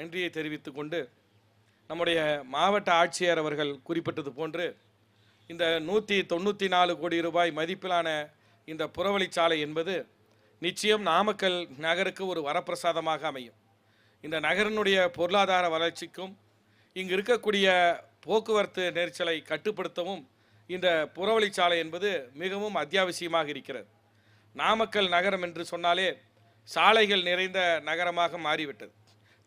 நன்றியை தெரிவித்து கொண்டு நம்முடைய மாவட்ட ஆட்சியர் அவர்கள் குறிப்பிட்டது போன்று இந்த நூற்றி தொண்ணூற்றி நாலு கோடி ரூபாய் மதிப்பிலான இந்த புறவழிச்சாலை என்பது நிச்சயம் நாமக்கல் நகருக்கு ஒரு வரப்பிரசாதமாக அமையும். இந்த நகரினுடைய பொருளாதார வளர்ச்சிக்கும் இங்கு இருக்கக்கூடிய போக்குவரத்து நெரிசலை கட்டுப்படுத்தவும் இந்த புறவழிச்சாலை என்பது மிகவும் அத்தியாவசியமாக இருக்கிறது. நாமக்கல் நகரம் என்று சொன்னாலே சாலைகள் நிறைந்த நகரமாக மாறிவிட்டது.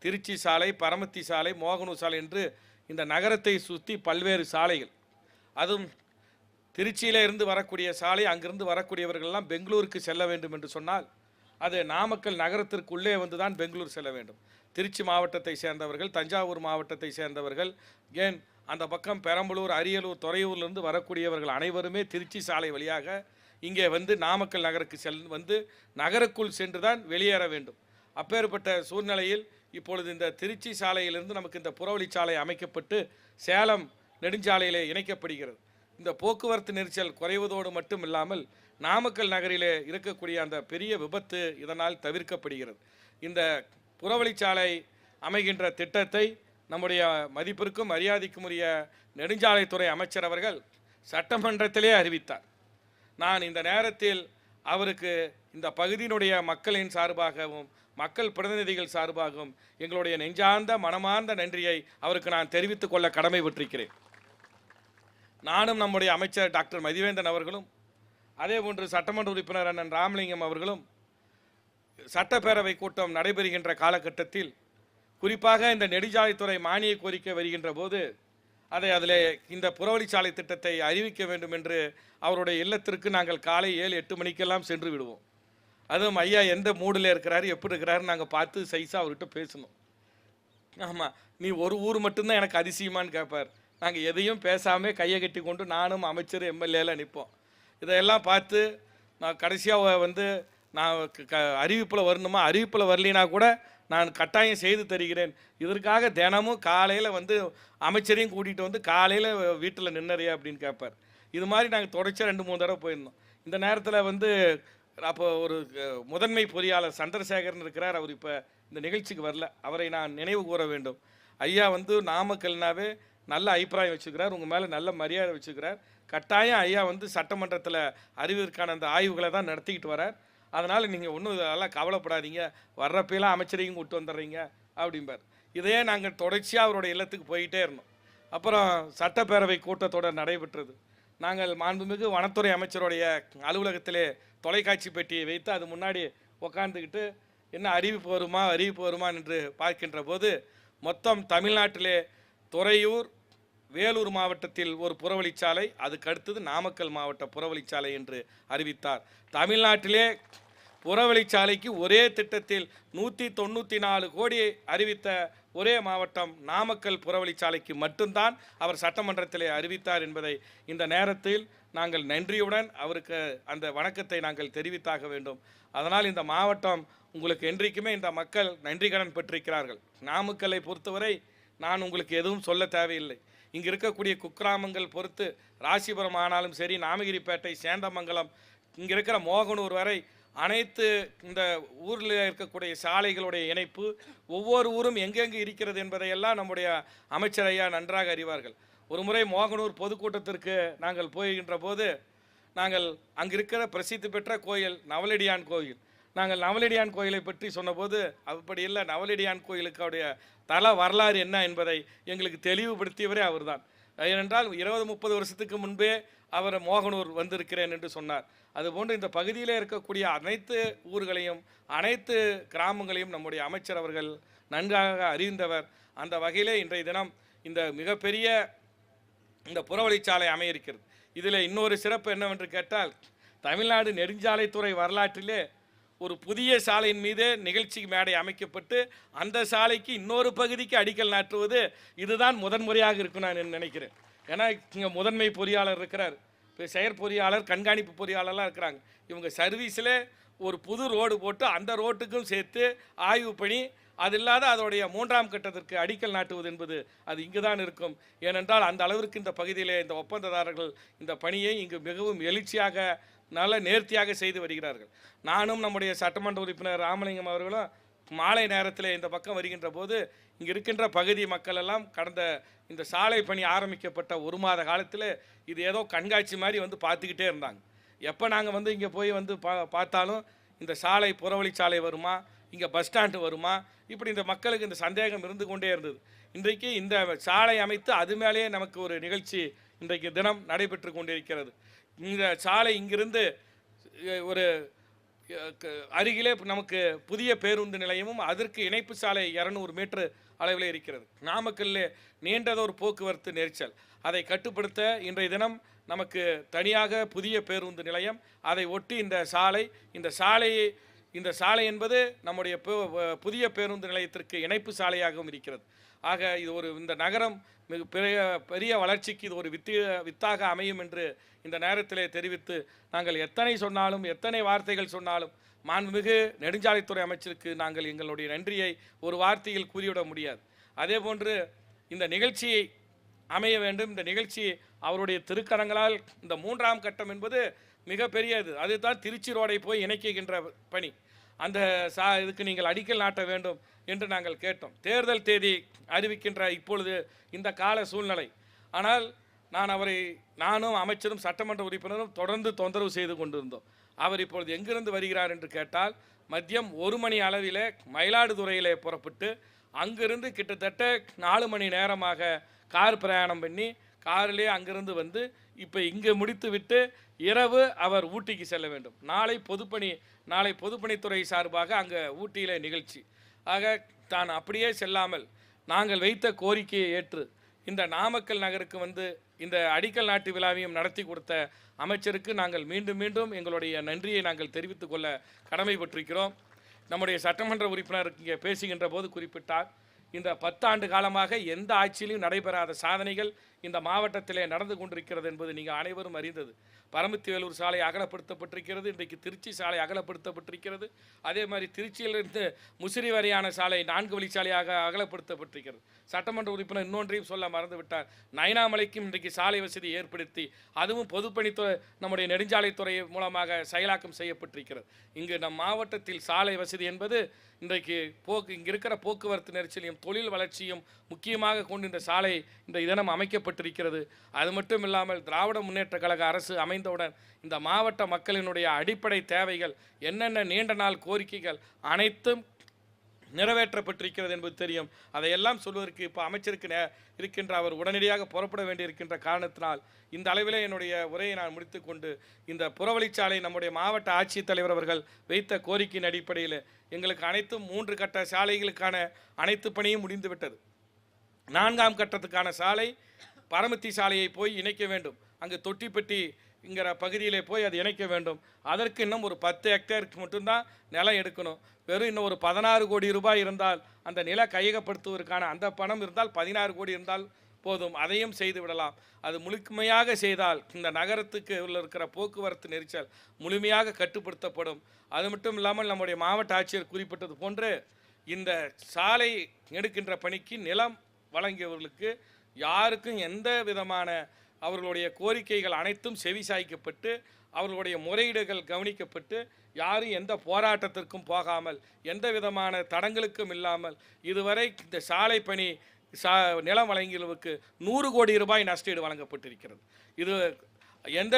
திருச்சி சாலை பரமத்தி சாலை மோகனூர் சாலை என்று இந்த நகரத்தை சுற்றி பல்வேறு சாலைகள். அதுவும் திருச்சியில் இருந்து வரக்கூடிய சாலை அங்கிருந்து வரக்கூடியவர்கள்லாம் பெங்களூருக்கு செல்ல வேண்டும் என்று சொன்னால் அது நாமக்கல் நகரத்திற்குள்ளே வந்து தான் பெங்களூர் செல்ல வேண்டும். திருச்சி மாவட்டத்தை சேர்ந்தவர்கள் தஞ்சாவூர் மாவட்டத்தை சேர்ந்தவர்கள் ஏன் அந்த பக்கம் பெரம்பலூர் அரியலூர் துறையூர்லேருந்து வரக்கூடியவர்கள் அனைவருமே திருச்சி சாலை வழியாக இங்கே வந்து நாமக்கல் நகருக்கு செல் வந்து நகருக்குள் சென்று தான் வெளியேற வேண்டும். அப்பேற்பட்ட சூழ்நிலையில் இப்பொழுது இந்த திருச்சி சாலையிலிருந்து நமக்கு இந்த புறவழிச்சாலை அமைக்கப்பட்டு சேலம் நெடுஞ்சாலையிலே இணைக்கப்படுகிறது. இந்த போக்குவரத்து நெரிசல் குறைவதோடு மட்டும் இல்லாமல் நாமக்கல் நகரிலே இருக்கக்கூடிய அந்த பெரிய விபத்து இதனால் தவிர்க்கப்படுகிறது. இந்த புறவழிச்சாலை அமைகின்ற திட்டத்தை நம்முடைய மதிப்பிற்கும் மரியாதைக்கும் உரிய நெடுஞ்சாலைத்துறை அமைச்சர் அவர்கள் சட்டமன்றத்திலே அறிவித்தார். நான் இந்த நேரத்தில் அவருக்கு இந்த பகுதியினுடைய மக்களின் சார்பாகவும் மக்கள் பிரதிநிதிகள் சார்பாகவும் எங்களுடைய நெஞ்சார்ந்த மனமார்ந்த நன்றியை அவருக்கு நான் தெரிவித்துக் கொள்ள கடமைப்பட்டிருக்கிறேன். நானும் நம்முடைய அமைச்சர் டாக்டர் மதிவேந்தன் அவர்களும் அதே போன்று சட்டமன்ற உறுப்பினர் அண்ணன் ராமலிங்கம் அவர்களும் சட்டப்பேரவை கூட்டம் நடைபெறுகின்ற காலகட்டத்தில் குறிப்பாக இந்த நெடுஞ்சாலைத்துறை மானிய கோரிக்கை வருகின்ற போது அதை அதில் இந்த புறவழிச்சாலை திட்டத்தை அறிவிக்க வேண்டும் என்று அவருடைய இல்லத்திற்கு நாங்கள் காலை ஏழு எட்டு மணிக்கெல்லாம் சென்று விடுவோம். அதுவும் ஐயா எந்த மூடில் இருக்கிறாரு எப்படி இருக்கிறாரு நாங்கள் பார்த்து சைஸாக அவர்கிட்ட பேசணும். ஆமாம் நீ ஒரு ஊர் மட்டும்தான் எனக்கு அதிசயமான்னு கேட்பார் நாங்கள் எதையும் பேசாமல் கையை கட்டி கொண்டு நானும் அமைச்சர் எம்எல்ஏல நிற்போம் இதையெல்லாம் பார்த்து நான் கடைசியாக வந்து நான் க- க அறிவிப்பில் வரணுமா? அறிவிப்பில் வரலினா கூட நான் கட்டாயம் செய்து தருகிறேன். இதற்காக தினமும் காலையில் வந்து அமைச்சரையும் கூட்டிகிட்டு வந்து காலையில் வீட்டில் நின்னறியா அப்படின்னு கேட்பார் இது மாதிரி நாங்கள் தொடர்ச்சியாக ரெண்டு மூணு தடவை போயிருந்தோம். இந்த நேரத்தில் வந்து அப்போ ஒரு முதன்மை பொறியாளர் சந்திரசேகரன் இருக்கிறார். அவர் இப்போ இந்த நிகழ்ச்சிக்கு வரல. அவரை நான் நினைவு கூற வேண்டும். ஐயா வந்து நாமக்கல்னாவே நல்ல அபிப்பிராயம் வச்சுக்கிறார். உங்கள் மேலே நல்ல மரியாதை வச்சுக்கிறார். கட்டாயம் ஐயா வந்து சட்டமன்றத்தில் அறிவிற்கான அந்த ஆய்வுகளை தான் நடத்திக்கிட்டு வரார். அதனால் நீங்கள் ஒன்றும் இதெல்லாம் கவலைப்படாதீங்க. வர்றப்பெல்லாம் அமைச்சரையும் கூட்டு வந்துடுறீங்க அப்படிம்பார். இதையே நாங்கள் தொடர்ச்சியாக அவருடைய இல்லத்துக்கு போயிட்டே இருந்தோம். அப்புறம் சட்டப்பேரவை கூட்டத்தொடர் நடைபெற்றது. நாங்கள் மாண்புமிகு வனத்துறை அமைச்சருடைய அலுவலகத்திலே தொலைக்காட்சி பெட்டியை வைத்து அது முன்னாடி உக்காந்துக்கிட்டு என்ன அறிவிப்பு வருமா அறிவிப்பு வருமா என்று பார்க்கின்ற போது மொத்தம் தமிழ்நாட்டிலே துறையூர் வேலூர் மாவட்டத்தில் ஒரு புறவழிச்சாலை அதுக்கு அடுத்தது நாமக்கல் மாவட்ட புறவழிச்சாலை என்று அறிவித்தார். தமிழ்நாட்டிலே புறவழிச்சாலைக்கு ஒரே திட்டத்தில் நூற்றி தொண்ணூற்றி நாலு கோடி அறிவித்த ஒரே மாவட்டம் நாமக்கல் புறவழிச்சாலைக்கு மட்டும்தான் அவர் சட்டமன்றத்திலே அறிவித்தார் என்பதை இந்த நேரத்தில் நாங்கள் நன்றியுடன் அவருக்கு அந்த வணக்கத்தை நாங்கள் தெரிவித்தாக வேண்டும். அதனால் இந்த மாவட்டம் உங்களுக்கு என்றைக்குமே இந்த மக்கள் நன்றி கடன் பெற்றிருக்கிறார்கள். நாமக்கல்லை பொறுத்தவரை நான் உங்களுக்கு எதுவும் சொல்ல தேவையில்லை. இங்கே இருக்கக்கூடிய குக்கிராமங்கள் பொறுத்து ராசிபுரம் ஆனாலும் சரி நாமகிரிப்பேட்டை சேந்தமங்கலம் இங்கே இருக்கிற மோகனூர் வரை அனைத்து இந்த ஊரில் இருக்கக்கூடிய சாலைகளுடைய இணைப்பு ஒவ்வொரு ஊரும் எங்கெங்கு இருக்கிறது என்பதையெல்லாம் நம்முடைய அமைச்சர் ஐயா நன்றாக அறிவார்கள். ஒரு முறை மோகனூர் பொதுக்கூட்டத்திற்கு நாங்கள் போகின்ற போது நாங்கள் அங்கிருக்கிற பிரசித்தி பெற்ற கோயில் நவலடியான் கோயில். நாங்கள் நவலடியான் கோயிலை பற்றி சொன்னபோது அப்படி இல்லை நவலடியான் கோயிலுக்குடைய தல வரலாறு என்ன என்பதை எங்களுக்கு தெளிவுபடுத்தியவரே அவர்தான். ஏனென்றால் இருபது முப்பது வருஷத்துக்கு முன்பே அவர் மோகனூர் வந்திருக்கிறேன் என்று சொன்னார். அதுபோன்று இந்த பகுதியில் இருக்கக்கூடிய அனைத்து ஊர்களையும் அனைத்து கிராமங்களையும் நம்முடைய அமைச்சர் அவர்கள் நன்றாக அறிந்தவர். அந்த வகையிலே இன்றைய தினம் இந்த மிகப்பெரிய இந்த புறவழிச்சாலை அமைய இருக்கிறது இதில் இன்னொரு சிறப்பு என்னவென்று கேட்டால் தமிழ்நாடு நெடுஞ்சாலைத்துறை வரலாற்றிலே ஒரு புதிய சாலையின் மீது நிகழ்ச்சி மேடை அமைக்கப்பட்டு அந்த சாலைக்கு இன்னொரு பகுதிக்கு அடிக்கல் நாட்டுவது இதுதான் முதன்முறையாக இருக்கும் நான் நினைக்கிறேன். ஏன்னா இங்கே முதன்மை பொறியாளர் இருக்கிறார். இப்போ செயற் பொறியாளர் கண்காணிப்பு பொறியாளர்லாம் இருக்கிறாங்க. இவங்க சர்வீஸில் ஒரு புது ரோடு போட்டு அந்த ரோட்டுக்கும் சேர்த்து ஆய்வு பண்ணி அது இல்லாத அதோடைய மூன்றாம் கட்டத்திற்கு அடிக்கல் நாட்டுவது என்பது அது இங்கு தான் இருக்கும். ஏனென்றால் அந்த அளவிற்கு இந்த பகுதியிலே இந்த ஒப்பந்ததாரர்கள் இந்த பணியை இங்கு மிகவும் எழுச்சியாக நல்ல நேர்த்தியாக செய்து வருகிறார்கள். நானும் நம்முடைய சட்டமன்ற உறுப்பினர் ராமலிங்கம் அவர்களும் மாலை நேரத்தில் இந்த பக்கம் வருகின்ற போது இங்கே இருக்கின்ற பகுதி மக்கள் எல்லாம் கடந்த இந்த சாலை பணி ஆரம்பிக்கப்பட்ட ஒரு மாத காலத்தில் இது ஏதோ கண்காட்சி மாதிரி வந்து பார்த்துக்கிட்டே இருந்தாங்க. எப்போ நாங்கள் வந்து இங்கே போய் வந்து பா பார்த்தாலும் இந்த சாலை புறவழிச்சாலை வருமா? இங்கே பஸ் ஸ்டாண்டு வருமா? இப்படி இந்த மக்களுக்கு இந்த சந்தேகம் இருந்து கொண்டே இருந்தது. இன்றைக்கு இந்த சாலை அமைத்து அது மேலேயே நமக்கு ஒரு நிகழ்ச்சி இன்றைக்கு தினம் நடைபெற்று கொண்டிருக்கிறது. இந்த சாலை இங்கிருந்து ஒரு அருகிலே நமக்கு புதிய பேருந்து நிலையமும் அதற்கு இணைப்பு சாலை இரநூறு மீட்டர் அளவில் இருக்கிறது. நாமக்கல்லே நீண்டதொரு போக்குவரத்து நெரிச்சல் அதை கட்டுப்படுத்த இன்றைய தினம் நமக்கு தனியாக புதிய பேருந்து நிலையம் அதை ஒட்டி இந்த சாலை இந்த சாலையை இந்த சாலை என்பது நம்முடைய புதிய பேருந்து நிலையத்திற்கு இணைப்பு சாலையாகவும் இருக்கிறது. ஆக இது ஒரு இந்த நகரம் மிக பெரிய பெரிய வளர்ச்சிக்கு இது ஒரு வித்து வித்தாக அமையும் என்று இந்த நேரத்திலே தெரிவித்து நாங்கள் எத்தனை சொன்னாலும் எத்தனை வார்த்தைகள் சொன்னாலும் மாண்புமிகு நெடுஞ்சாலைத்துறை அமைச்சருக்கு நாங்கள் எங்களுடைய நன்றியை ஒரு வார்த்தையில் கூறிவிட முடியாது. அதே போன்று இந்த நிகழ்ச்சியை அமைய வேண்டும். இந்த நிகழ்ச்சி அவருடைய திருக்கரங்களால் இந்த மூன்றாம் கட்டம் என்பது மிகப்பெரியது அதுதான் திருச்சி ரோடை போய் இணைக்கின்ற பணி. அந்த சா இதுக்கு நீங்கள் அடிக்கல் நாட்ட வேண்டும் என்று நாங்கள் கேட்டோம். தேர்தல் தேதி அறிவிக்கின்ற இப்பொழுது இந்த கால சூழ்நிலை. ஆனால் நான் அவரை நானும் அமைச்சரும் சட்டமன்ற உறுப்பினரும் தொடர்ந்து தொந்தரவு செய்து கொண்டிருந்தோம். அவர் இப்பொழுது எங்கிருந்து வருகிறார் என்று கேட்டால் மதியம் ஒரு மணி அளவிலே மயிலாடுதுறையிலே புறப்பட்டு அங்கிருந்து கிட்டத்தட்ட நாலு மணி நேரமாக கார் பிரயாணம் பண்ணி காரிலே அங்கிருந்து வந்து இப்போ இங்கே முடித்து விட்டு இரவு அவர் ஊட்டிக்கு செல்ல வேண்டும். நாளை பொதுப்பணி நாளை பொதுப்பணித்துறை சார்பாக அங்கே ஊட்டியில் நிகழ்ச்சி. ஆக தான் அப்படியே செல்லாமல் நாங்கள் வைத்த கோரிக்கையை ஏற்று இந்த நாமக்கல் நகருக்கு வந்து இந்த அடிக்கல் நாட்டு விழாவையும் நடத்தி கொடுத்த அமைச்சருக்கு நாங்கள் மீண்டும் மீண்டும் எங்களுடைய நன்றியை நாங்கள் தெரிவித்துக் கொள்ள கடமைப்பட்டிருக்கிறோம். நம்முடைய சட்டமன்ற உறுப்பினர் இங்கே பேசுகின்ற போது குறிப்பிட்டார். இந்த பத்தாண்டு காலமாக எந்த ஆட்சியிலும் நடைபெறாத சாதனைகள் இந்த மாவட்டத்திலே நடந்து கொண்டிருக்கிறது என்பது நீங்கள் அனைவரும் அறிந்தது. பரமத்தி வேலூர் சாலை அகலப்படுத்தப்பட்டிருக்கிறது இன்றைக்கு திருச்சி சாலை அகலப்படுத்தப்பட்டிருக்கிறது அதே மாதிரி திருச்சியிலிருந்து முசிறி வரையான சாலை நான்கு வழிச்சாலையாக அகலப்படுத்தப்பட்டிருக்கிறது. சட்டமன்ற உறுப்பினர் இன்னொன்றையும் சொல்ல மறந்துவிட்டார். நயனாமலைக்கும் இன்றைக்கு சாலை வசதி ஏற்படுத்தி அதுவும் பொதுப்பணித்துறை நம்முடைய நெடுஞ்சாலைத்துறை மூலமாக செயலாக்கம் செய்யப்பட்டிருக்கிறது. இங்கு நம் மாவட்டத்தில் சாலை வசதி என்பது இன்றைக்கு போக்கு இங்கே இருக்கிற போக்குவரத்து நெரிசலையும் தொழில் வளர்ச்சியும் முக்கியமாக கொண்டு இந்த சாலை இந்த தினம் அமைக்கப்பட்டிருக்கிறது. அது மட்டும் இல்லாமல் திராவிட முன்னேற்ற கழக அரசு அமைந்தவுடன் இந்த மாவட்ட மக்களினுடைய அடிப்படை தேவைகள் என்னென்ன நீண்ட நாள் கோரிக்கைகள் அனைத்தும் நிறைவேற்றப்பட்டிருக்கிறது என்பது தெரியும். அதையெல்லாம் சொல்வதற்கு இப்போ அமைச்சருக்கு இருக்கின்ற அவர் உடனடியாக புறப்பட வேண்டியிருக்கின்ற காரணத்தினால் இந்த அளவிலே என்னுடைய உரையை நான் முடித்துக்கொண்டு இந்த புறவழிச்சாலை நம்முடைய மாவட்ட ஆட்சித்தலைவர் அவர்கள் வைத்த கோரிக்கையின் அடிப்படையில் எங்களுக்கு அனைத்தும் மூன்று கட்ட சாலைகளுக்கான அனைத்து பணியும் முடிந்துவிட்டது. நான்காம் கட்டத்துக்கான சாலை பரமத்தி சாலையை போய் இணைக்க வேண்டும். அங்கு இங்கிற பகுதியிலே போய் அது இணைக்க வேண்டும். அதற்கு இன்னும் ஒரு பத்து ஹெக்டேருக்கு மட்டும்தான் நிலம் எடுக்கணும். வெறும் இன்னும் ஒரு பதினாறு கோடி ரூபாய் இருந்தால் அந்த நில கையகப்படுத்துவதற்கான அந்த பணம் இருந்தால் பதினாறு கோடி இருந்தால் போதும். அதையும் செய்து விடலாம். அது முழுமையாக செய்தால் இந்த நகரத்துக்கு உள்ள இருக்கிற போக்குவரத்து நெரிசல் முழுமையாக கட்டுப்படுத்தப்படும். அது மட்டும் இல்லாமல் நம்முடைய மாவட்ட ஆட்சியர் குறிப்பிட்டது போன்று இந்த சாலை எடுக்கின்ற பணிக்கு நிலம் வழங்கியவர்களுக்கு யாருக்கும் எந்த விதமான அவர்களுடைய கோரிக்கைகள் அனைத்தும் செவிசாய்க்கப்பட்டு அவர்களுடைய முறையீடுகள் கவனிக்கப்பட்டு யாரும் எந்த போராட்டத்திற்கும் போகாமல் எந்த விதமான தடங்களுக்கும் இல்லாமல் இதுவரை இந்த சாலை பணி சா நிலம் வழங்கியவர்களுக்கு நூறு கோடி ரூபாய் நஷ்டீடு வழங்கப்பட்டிருக்கிறது. இது எந்த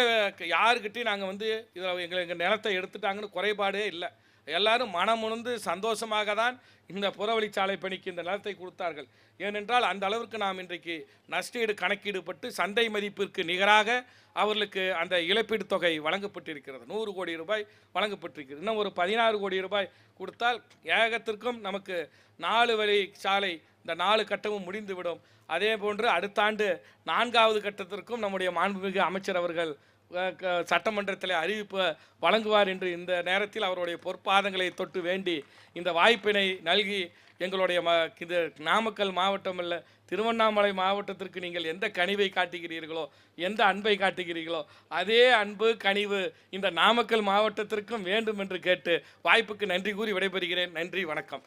யாருக்கிட்டையும் நாங்கள் வந்து இதில் எங்கள் எங்கள் நிலத்தை எடுத்துட்டாங்கன்னு குறைபாடே இல்லை. எல்லாரும் மனமுணர்ந்து சந்தோஷமாக தான் இந்த புறவழிச்சாலை பணிக்கு இந்த நிலத்தை கொடுத்தார்கள். ஏனென்றால் அந்த அளவிற்கு நாம் இன்றைக்கு நஷ்டீடு கணக்கீடுபட்டு சந்தை மதிப்பிற்கு நிகராக அவர்களுக்கு அந்த இழப்பீடு தொகை வழங்கப்பட்டிருக்கிறது. நூறு கோடி ரூபாய் வழங்கப்பட்டிருக்கிறது. இன்னும் ஒரு பதினாறு கோடி ரூபாய் கொடுத்தால் ஏகத்திற்கும் நமக்கு நாலு வழி சாலை இந்த நாலு கட்டமும் முடிந்துவிடும். அதே போன்று அடுத்த ஆண்டு நான்காவது கட்டத்திற்கும் நம்முடைய மாண்புமிகு அமைச்சர் அவர்கள் சட்டமன்றத்தில் அறிவிப்பு வழங்குவார் என்று இந்த நேரத்தில் அவருடைய பொற்பாதங்களை தொட்டு வேண்டி இந்த வாய்ப்பினை நல்கி எங்களுடைய ம இது நாமக்கல் மாவட்டம் இல்லை திருவண்ணாமலை மாவட்டத்திற்கு நீங்கள் எந்த கனிவை காட்டுகிறீர்களோ எந்த அன்பை காட்டுகிறீர்களோ அதே அன்பு கனிவு இந்த நாமக்கல் மாவட்டத்திற்கும் வேண்டும் என்று கேட்டு வாய்ப்புக்கு நன்றி கூறி விடைபெறுகிறேன். நன்றி வணக்கம்.